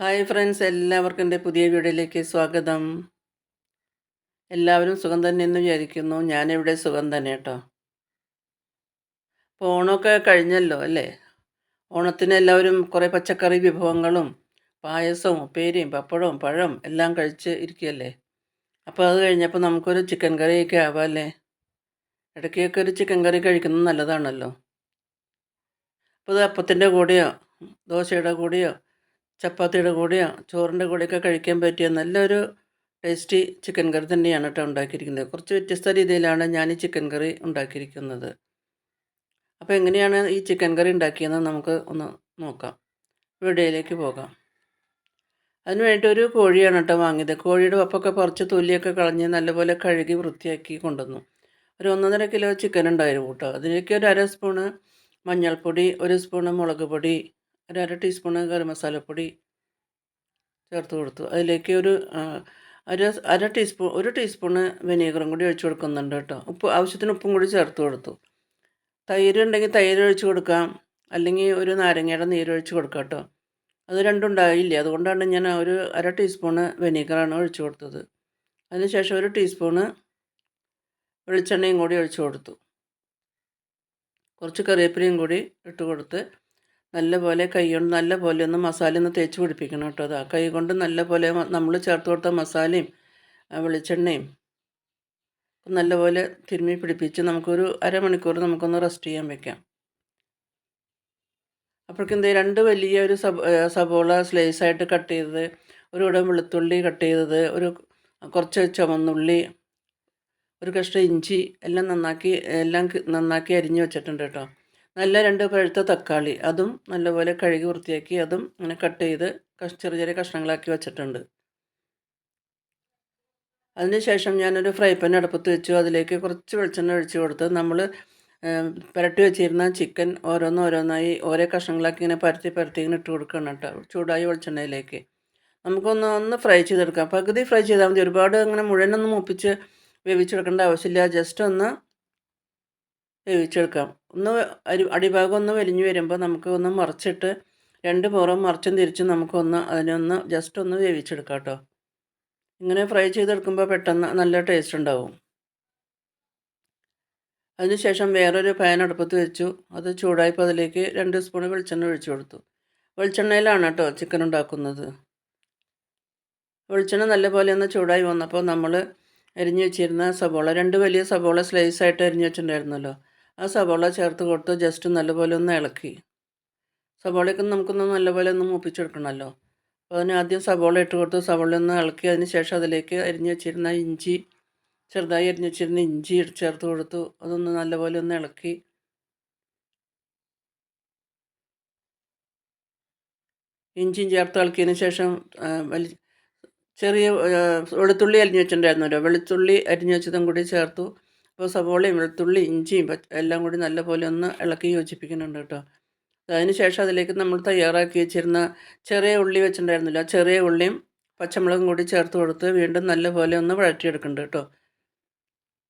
Hi friends എല്ലാവർക്കും എന്റെ പുതിയ വീഡിയോയിലേക്ക് സ്വാഗതം. എല്ലാവരും സുഖം തന്നെ എന്ന് വിചാരിക്കുന്നു. ഞാനിവിടെ സുഖം തന്നെ കേട്ടോ. അപ്പോൾ ഓണമൊക്കെ കഴിഞ്ഞല്ലോ അല്ലേ? ഓണത്തിന് എല്ലാവരും കുറേ പച്ചക്കറി വിഭവങ്ങളും പായസവും ഉപ്പേരിയും പപ്പടവും പഴം എല്ലാം കഴിച്ച് ഇരിക്കുകയല്ലേ? അപ്പോൾ അത് കഴിഞ്ഞപ്പോൾ നമുക്കൊരു ചിക്കൻ കറിയൊക്കെ ആവാം അല്ലേ? ഇടയ്ക്കൊക്കെ ഒരു ചിക്കൻ കറി കഴിക്കുന്നത് നല്ലതാണല്ലോ. അപ്പോൾ ഇത് അപ്പത്തിന്റെ കൂടെയോ ദോശയുടെ കൂടെയോ ചപ്പാത്തിയുടെ കൂടെയോ ചോറിന്റെ കൂടെയൊക്കെ കഴിക്കാൻ പറ്റിയ നല്ലൊരു ടേസ്റ്റി ചിക്കൻ കറി തന്നെയാണ് കേട്ടോ ഉണ്ടാക്കിയിരിക്കുന്നത്. കുറച്ച് വ്യത്യസ്ത രീതിയിലാണ് ഞാൻ ഈ ചിക്കൻ കറി ഉണ്ടാക്കിയിരിക്കുന്നത്. അപ്പോൾ എങ്ങനെയാണ് ഈ ചിക്കൻ കറി ഉണ്ടാക്കിയതെന്ന് നമുക്ക് ഒന്ന് നോക്കാം. വീഡിയോയിലേക്ക് പോകാം. അതിന് വേണ്ടി ഒരു കോഴിയാണ് കേട്ടോ വാങ്ങിയത്. കോഴിയുടെ വപ്പൊക്കെ പറിച്ച് തൊലിയൊക്കെ കളഞ്ഞ് നല്ലപോലെ കഴുകി വൃത്തിയാക്കി കൊണ്ടുവന്നു. ഒരു ഒന്നൊന്നര കിലോ ചിക്കൻ ഉണ്ടായിരുന്നു കേട്ടോ. അതിലേക്ക് ഒരു അര സ്പൂണ് മഞ്ഞൾപ്പൊടി ഒരു സ്പൂണ് മുളക് പൊടി ഒരു അര ടീസ്പൂണ് ഗരം മസാലപ്പൊടി ചേർത്ത് കൊടുത്തു. അതിലേക്ക് ഒരു അര അര ടീസ്പൂൺ ഒരു ടീസ്പൂണ് വിനീഗറും കൂടി ഒഴിച്ചു കൊടുക്കുന്നുണ്ട് കേട്ടോ. ഉപ്പ് ആവശ്യത്തിന് ഉപ്പും കൂടി ചേർത്ത് കൊടുത്തു. തൈര് ഉണ്ടെങ്കിൽ തൈര് ഒഴിച്ച് കൊടുക്കാം. അല്ലെങ്കിൽ ഒരു നാരങ്ങയുടെ നീര് ഒഴിച്ച് കൊടുക്കാം കേട്ടോ. അത് രണ്ടും ഉണ്ടായില്ല. അതുകൊണ്ടാണ് ഞാൻ ഒരു അര ടീസ്പൂണ് വിനീഗറാണ് ഒഴിച്ചു കൊടുത്തത്. അതിനുശേഷം ഒരു ടീസ്പൂണ് വെളിച്ചെണ്ണയും കൂടി ഒഴിച്ചു കൊടുത്തു. കുറച്ച് കറിവേപ്പിലയും കൂടി ഇട്ട് കൊടുത്ത് നല്ലപോലെ കൈ കൊണ്ട് നല്ലപോലെ ഒന്ന് മസാല ഒന്ന് തേച്ച് പിടിപ്പിക്കണം കേട്ടോ. അതാ കൈ കൊണ്ട് നല്ലപോലെ നമ്മൾ ചേർത്ത് കൊടുത്ത മസാലയും വെളിച്ചെണ്ണയും നല്ലപോലെ തിരുമ്മി പിടിപ്പിച്ച് നമുക്കൊരു അരമണിക്കൂർ നമുക്കൊന്ന് റെസ്റ്റ് ചെയ്യാൻ വെക്കാം. അപ്പോഴേക്കും രണ്ട് വലിയ ഒരു സബ സബോള സ്ലൈസായിട്ട് കട്ട് ചെയ്തത് ഒരു ഇടം വെളുത്തുള്ളി കട്ട് ചെയ്തത് ഒരു കുറച്ച് ചുമന്നുള്ളി ഒരു കഷ്ണം ഇഞ്ചി എല്ലാം നന്നാക്കി എല്ലാം നന്നാക്കി അരിഞ്ഞ് വെച്ചിട്ടുണ്ട് കേട്ടോ. നല്ല രണ്ട് പഴുത്ത തക്കാളി അതും നല്ലപോലെ കഴുകി വൃത്തിയാക്കി അതും ഇങ്ങനെ കട്ട് ചെയ്ത് ചെറിയ ചെറിയ കഷ്ണങ്ങളാക്കി വെച്ചിട്ടുണ്ട്. അതിനുശേഷം ഞാനൊരു ഫ്രൈ പാൻ അടുപ്പത്ത് വെച്ചു. അതിലേക്ക് കുറച്ച് വെളിച്ചെണ്ണ ഒഴിച്ചു കൊടുത്ത് നമ്മൾ പുരട്ടി വെച്ചിരുന്ന ചിക്കൻ ഓരോന്നോരോന്നായി ഓരോ കഷ്ണങ്ങളാക്കി ഇങ്ങനെ പരത്തി പരത്തി ഇങ്ങനെ ഇട്ട് കൊടുക്കണം കേട്ടോ ചൂടായി വെളിച്ചെണ്ണയിലേക്ക്. നമുക്കൊന്ന് ഒന്ന് ഫ്രൈ ചെയ്തെടുക്കാം. പകുതി ഫ്രൈ ചെയ്താൽ മതി. ഒരുപാട് അങ്ങനെ മുഴുവനൊന്നും മുപ്പിച്ച് വേവിച്ചെടുക്കേണ്ട ആവശ്യമില്ല. ജസ്റ്റ് ഒന്ന് വേവിച്ചെടുക്കാം. ഒന്ന് അരി അടിഭാഗം ഒന്ന് വലിഞ്ഞു വരുമ്പോൾ നമുക്ക് ഒന്ന് മറിച്ചിട്ട് രണ്ട് പുറം മറിച്ചും തിരിച്ചും നമുക്കൊന്ന് അതിനൊന്ന് ജസ്റ്റ് ഒന്ന് വേവിച്ചെടുക്കാം കേട്ടോ. ഇങ്ങനെ ഫ്രൈ ചെയ്തെടുക്കുമ്പോൾ പെട്ടെന്ന് നല്ല ടേസ്റ്റ് ഉണ്ടാവും. അതിനുശേഷം വേറൊരു പാൻ അടുപ്പത്ത് വെച്ചു. അത് ചൂടായപ്പോൾ അതിലേക്ക് രണ്ട് സ്പൂൺ വെളിച്ചെണ്ണ ഒഴിച്ചു കൊടുത്തു. വെളിച്ചെണ്ണയിലാണ് കേട്ടോ ചിക്കൻ ഉണ്ടാക്കുന്നത്. വെളിച്ചെണ്ണ നല്ലപോലെ ഒന്ന് ചൂടായി വന്നപ്പോൾ നമ്മൾ അരിഞ്ഞു വെച്ചിരുന്ന സബോള രണ്ട് വലിയ സബോള സ്ലൈസ് ആയിട്ട് അരിഞ്ഞു വെച്ചിട്ടുണ്ടായിരുന്നല്ലോ. ആ സവോള ചേർത്ത് കൊടുത്ത് ജസ്റ്റ് നല്ലപോലെ ഒന്ന് ഇളക്കി. സവോളയൊക്കെ നമുക്കൊന്ന് നല്ലപോലെ ഒന്ന് മൂപ്പിച്ചെടുക്കണമല്ലോ അപ്പോൾ അതിന് ആദ്യം സവോള ഇട്ട് കൊടുത്ത് സവോള ഒന്ന് ഇളക്കി അതിന് ശേഷം അതിലേക്ക് അരിഞ്ഞ് വെച്ചിരുന്ന ഇഞ്ചി ചെറുതായി അരിഞ്ഞ് വെച്ചിരുന്ന ഇഞ്ചി ചേർത്ത് കൊടുത്തു. അതൊന്ന് നല്ലപോലെ ഒന്ന് ഇളക്കി. ഇഞ്ചിയും ചേർത്ത് ഇളക്കിയതിന് ശേഷം വലി ചെറിയ വെളുത്തുള്ളി അരിഞ്ഞ് വെച്ചിട്ടുണ്ടായിരുന്നല്ലോ. വെളുത്തുള്ളി അരിഞ്ഞ് വെച്ചതും കൂടി ചേർത്തു. അപ്പോൾ സവോളയും വെളുത്തുള്ളി ഇഞ്ചിയും എല്ലാം കൂടി നല്ലപോലെ ഒന്ന് ഇളക്കി യോജിപ്പിക്കുന്നുണ്ട് കേട്ടോ. അതിന് ശേഷം അതിലേക്ക് നമ്മൾ തയ്യാറാക്കി വെച്ചിരുന്ന ചെറിയ ഉള്ളി വെച്ചിട്ടുണ്ടായിരുന്നില്ല. ചെറിയ ഉള്ളിയും പച്ചമുളകും കൂടി ചേർത്ത് കൊടുത്ത് വീണ്ടും നല്ലപോലെ ഒന്ന് വഴറ്റിയെടുക്കുന്നുണ്ട് കേട്ടോ.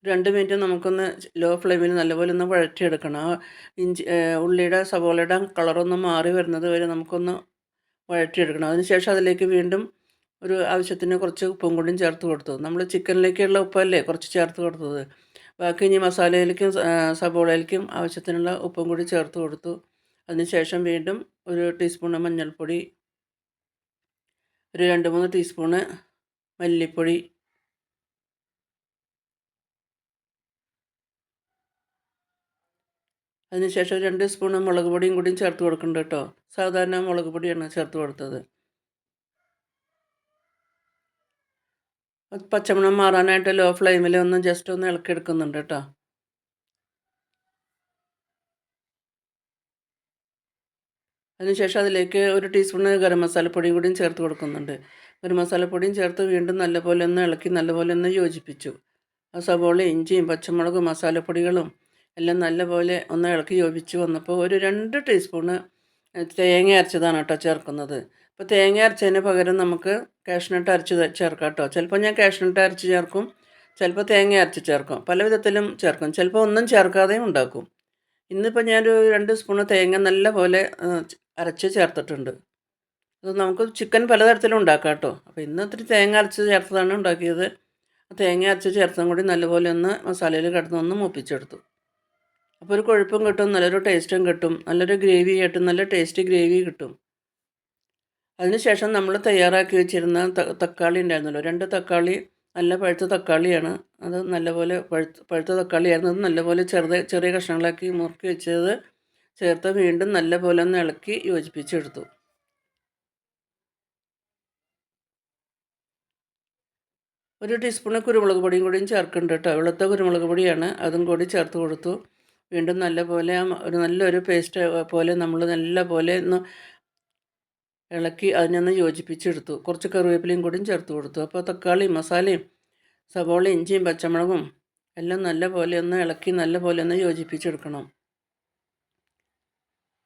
രണ്ട് മിനിറ്റ് നമുക്കൊന്ന് ലോ ഫ്ലെയിമിൽ നല്ലപോലെ ഒന്ന് വഴറ്റിയെടുക്കണം. ഇഞ്ചി ഉള്ളിയുടെ സവോളയുടെ കളറൊന്ന് മാറി വരുന്നത് വരെ നമുക്കൊന്ന് വഴറ്റിയെടുക്കണം. അതിനുശേഷം അതിലേക്ക് വീണ്ടും ഒരു ആവശ്യത്തിന് കുറച്ച് ഉപ്പും കൂടിയും ചേർത്ത് കൊടുത്തു. നമ്മൾ ചിക്കനിലേക്കുള്ള ഉപ്പല്ലേ കുറച്ച് ചേർത്ത് കൊടുത്തത്. ബാക്കി ഇനി മസാലയിലേക്കും സബോളയിലേക്കും ആവശ്യത്തിനുള്ള ഉപ്പും കൂടി ചേർത്ത് കൊടുത്തു. അതിനുശേഷം വീണ്ടും ഒരു ടീസ്പൂണ് മഞ്ഞൾപ്പൊടി ഒരു രണ്ട് മൂന്ന് ടീസ്പൂണ് മല്ലിപ്പൊടി അതിനുശേഷം രണ്ട് സ്പൂണ് മുളക് പൊടിയും കൂടിയും ചേർത്ത് കൊടുക്കുന്നുണ്ട് കേട്ടോ. സാധാരണ മുളക് പൊടിയാണ് ചേർത്ത് കൊടുത്തത്. പച്ചമണം മാറാനായിട്ട് ലോ ഫ്ലെയിമിൽ ഒന്ന് ജസ്റ്റ് ഒന്ന് ഇളക്കി എടുക്കുന്നുണ്ട് കേട്ടോ. അതിനുശേഷം അതിലേക്ക് ഒരു ടീസ്പൂണ് ഗരം മസാലപ്പൊടിയും കൂടിയും ചേർത്ത് കൊടുക്കുന്നുണ്ട്. ഗരം മസാലപ്പൊടിയും ചേർത്ത് വീണ്ടും നല്ലപോലെ ഒന്ന് ഇളക്കി നല്ലപോലെ ഒന്ന് യോജിപ്പിച്ചു. ആ സവോള ഇഞ്ചിയും പച്ചമുളകും മസാലപ്പൊടികളും എല്ലാം നല്ലപോലെ ഒന്ന് ഇളക്കി യോജിപ്പിച്ച് വന്നപ്പോൾ ഒരു രണ്ട് ടീസ്പൂണ് തേങ്ങ അരച്ചതാണ് കേട്ടോ ചേർക്കുന്നത്. അപ്പോൾ തേങ്ങ അരച്ചതിന് പകരം നമുക്ക് കാഷ്നട്ട് അരച്ച് ചേർക്കാം കേട്ടോ. ചിലപ്പോൾ ഞാൻ കാഷ്നട്ട് അരച്ച് ചേർക്കും ചിലപ്പോൾ തേങ്ങ അരച്ച് ചേർക്കും. പല വിധത്തിലും ചേർക്കും. ചിലപ്പോൾ ഒന്നും ചേർക്കാതെയും ഉണ്ടാക്കും. ഇന്നിപ്പോൾ ഞാനൊരു രണ്ട് സ്പൂണ് തേങ്ങ നല്ല പോലെ അരച്ച് ചേർത്തിട്ടുണ്ട്. അത് നമുക്ക് ചിക്കൻ പലതരത്തിലും ഉണ്ടാക്കാം കേട്ടോ. അപ്പോൾ ഇന്ന് ഇത്തിരി തേങ്ങ അരച്ച് ചേർത്തതാണ് ഉണ്ടാക്കിയത്. തേങ്ങ അരച്ച് ചേർത്തും കൂടി നല്ലപോലെ ഒന്ന് മസാലയിൽ കിടന്ന് ഒന്ന് മൂപ്പിച്ചെടുത്തു. അപ്പോൾ ഒരു കൊഴുപ്പും കിട്ടും നല്ലൊരു ടേസ്റ്റും കിട്ടും. നല്ലൊരു ഗ്രേവി കിട്ടും നല്ല ടേസ്റ്റി ഗ്രേവി കിട്ടും. അതിനുശേഷം നമ്മൾ തയ്യാറാക്കി വെച്ചിരുന്ന തക്കാളി ഉണ്ടായിരുന്നല്ലോ. രണ്ട് തക്കാളി നല്ല പഴുത്ത തക്കാളിയാണ്. അത് നല്ലപോലെ പഴുത്ത പഴുത്ത തക്കാളിയായിരുന്നു. അത് നല്ലപോലെ ചെറുത് ചെറിയ കഷ്ണങ്ങളാക്കി മുറുക്കി വെച്ചത് ചേർത്ത് വീണ്ടും നല്ലപോലെ ഒന്ന് ഇളക്കി യോജിപ്പിച്ചെടുത്തു. ഒരു ടീസ്പൂണ് കുരുമുളക് പൊടിയും കൂടിയും ചേർക്കുന്നുണ്ട് കേട്ടോ. വെളുത്ത കുരുമുളക് പൊടിയാണ്. അതും കൂടി ചേർത്ത് കൊടുത്തു. വീണ്ടും നല്ലപോലെ ഒരു നല്ലൊരു പേസ്റ്റ് പോലെ നമ്മൾ നല്ല പോലെ ഒന്ന് ഇളക്കി അതിനൊന്ന് യോജിപ്പിച്ചെടുത്തു. കുറച്ച് കറിവേപ്പിലയും കൂടിയും ചേർത്ത് കൊടുത്തു. അപ്പോൾ തക്കാളി മസാലയും സവോള ഇഞ്ചിയും പച്ചമുളകും എല്ലാം നല്ല പോലെ ഒന്ന് ഇളക്കി നല്ല പോലെ ഒന്ന് യോജിപ്പിച്ചെടുക്കണം.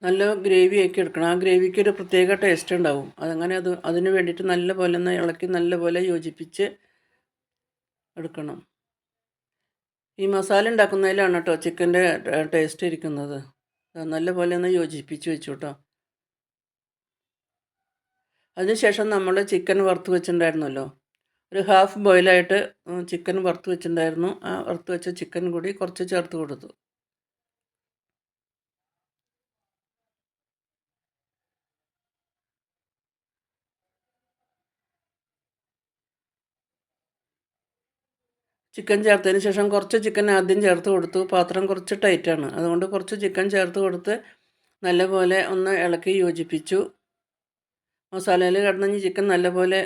നല്ല ഗ്രേവി ആക്കി എടുക്കണം. ആ ഗ്രേവിക്ക് ഒരു പ്രത്യേക ടേസ്റ്റ് ഉണ്ടാവും. അതങ്ങനെ അത് അതിന് വേണ്ടിയിട്ട് നല്ല പോലെ ഒന്ന് ഇളക്കി നല്ല പോലെ യോജിപ്പിച്ച് എടുക്കണം. ഈ മസാല ഉണ്ടാക്കുന്നതിലാണ് കേട്ടോ ചിക്കന്റെ ടേസ്റ്റ് ഇരിക്കുന്നത്. നല്ല പോലെ ഒന്ന് യോജിപ്പിച്ച് വെച്ചു കേട്ടോ. അതിനുശേഷം നമ്മൾ ചിക്കൻ വറുത്ത് വെച്ചിട്ടുണ്ടായിരുന്നല്ലോ. ഒരു ഹാഫ് ബോയിലായിട്ട് ചിക്കൻ വറുത്ത് വെച്ചിട്ടുണ്ടായിരുന്നു. ആ വറുത്ത് വെച്ച ചിക്കൻ കൂടി കുറച്ച് ചേർത്ത് കൊടുത്തു. ചിക്കൻ ചേർത്തതിന് ശേഷം കുറച്ച് ചിക്കൻ ആദ്യം ചേർത്ത് കൊടുത്തു. പാത്രം കുറച്ച് ടൈറ്റാണ് അതുകൊണ്ട് കുറച്ച് ചിക്കൻ ചേർത്ത് കൊടുത്ത് നല്ലപോലെ ഒന്ന് ഇളക്കി യോജിപ്പിച്ചു. മസാലയിൽ കിടന്ന ചിക്കൻ നല്ലപോലെ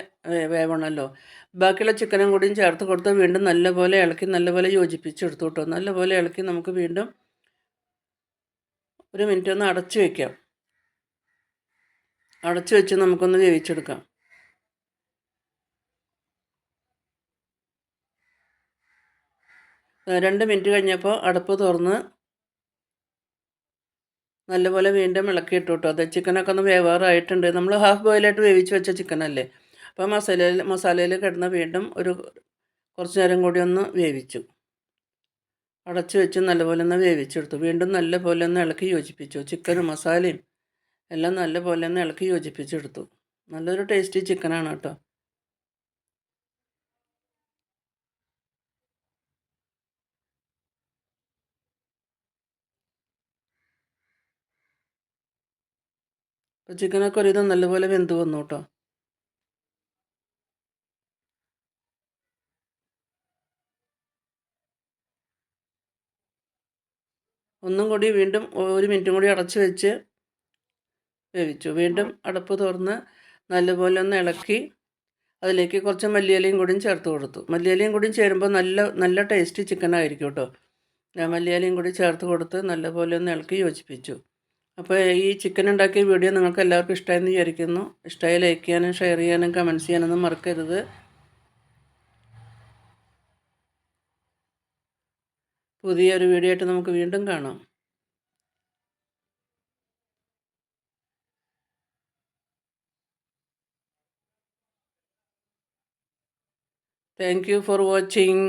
വേവണമല്ലോ ബാക്കിയുള്ള ചിക്കനും കൂടിയും ചേർത്ത് കൊടുത്ത് വീണ്ടും നല്ലപോലെ ഇളക്കി നല്ലപോലെ യോജിപ്പിച്ചെടുത്തു കേട്ടോ നല്ലപോലെ ഇളക്കി നമുക്ക് വീണ്ടും ഒരു മിനിറ്റ് ഒന്ന് അടച്ചു വയ്ക്കാം അടച്ചു വെച്ച് നമുക്കൊന്ന് വേവിച്ചെടുക്കാം. രണ്ട് മിനിറ്റ് കഴിഞ്ഞപ്പോൾ അടപ്പ് തുറന്ന് നല്ലപോലെ വീണ്ടും ഇളക്കിയിട്ടു കേട്ടോ അത് ചിക്കനൊക്കെ ഒന്ന് വേവാറായിട്ടുണ്ട്. നമ്മൾ ഹാഫ് ബോയിലായിട്ട് വേവിച്ച് വെച്ച ചിക്കനല്ലേ? അപ്പോൾ മസാലയിൽ മസാലയിൽ കിടന്ന് വീണ്ടും ഒരു കുറച്ച് നേരം കൂടി ഒന്ന് വേവിച്ചു. അടച്ചു വെച്ച് നല്ലപോലെ ഒന്ന് വേവിച്ചെടുത്തു വീണ്ടും നല്ലപോലെ ഒന്ന് ഇളക്കി യോജിപ്പിച്ചു. ചിക്കനും മസാലയും എല്ലാം നല്ലപോലെ ഒന്ന് ഇളക്കി യോജിപ്പിച്ചെടുത്തു നല്ലൊരു ടേസ്റ്റി ചിക്കനാണ് കേട്ടോ. അപ്പോൾ ചിക്കനൊക്കെ ഒരുവിധം നല്ലപോലെ വെന്ത് വന്നു കേട്ടോ. ഒന്നും കൂടി വീണ്ടും ഒരു മിനിറ്റും കൂടി അടച്ചു വെച്ച് വേവിച്ചു. വീണ്ടും അടപ്പ് തുറന്ന് നല്ലപോലെ ഒന്ന് ഇളക്കി അതിലേക്ക് കുറച്ച് മല്ലിയിലയും കൂടിയും ചേർത്ത് കൊടുത്തു. മല്ലിയിലയും കൂടിയും ചേരുമ്പോൾ നല്ല നല്ല ടേസ്റ്റി ചിക്കൻ ആയിരിക്കും കേട്ടോ. ഞാൻ മല്ലിയിലയും കൂടി ചേർത്ത് കൊടുത്ത് നല്ലപോലെ ഒന്ന് ഇളക്കി യോജിപ്പിച്ചു. അപ്പോൾ ഈ ചിക്കൻ ഉണ്ടാക്കിയ വീഡിയോ നിങ്ങൾക്ക് എല്ലാവർക്കും ഇഷ്ടമായെന്ന് വിചാരിക്കുന്നു. ഇഷ്ടമായി ലൈക്ക് ചെയ്യാനും ഷെയർ ചെയ്യാനും കമന്റ്സ് ചെയ്യാനൊന്നും മറക്കരുത്. പുതിയൊരു വീഡിയോ ആയിട്ട് നമുക്ക് വീണ്ടും കാണാം. Thank you for watching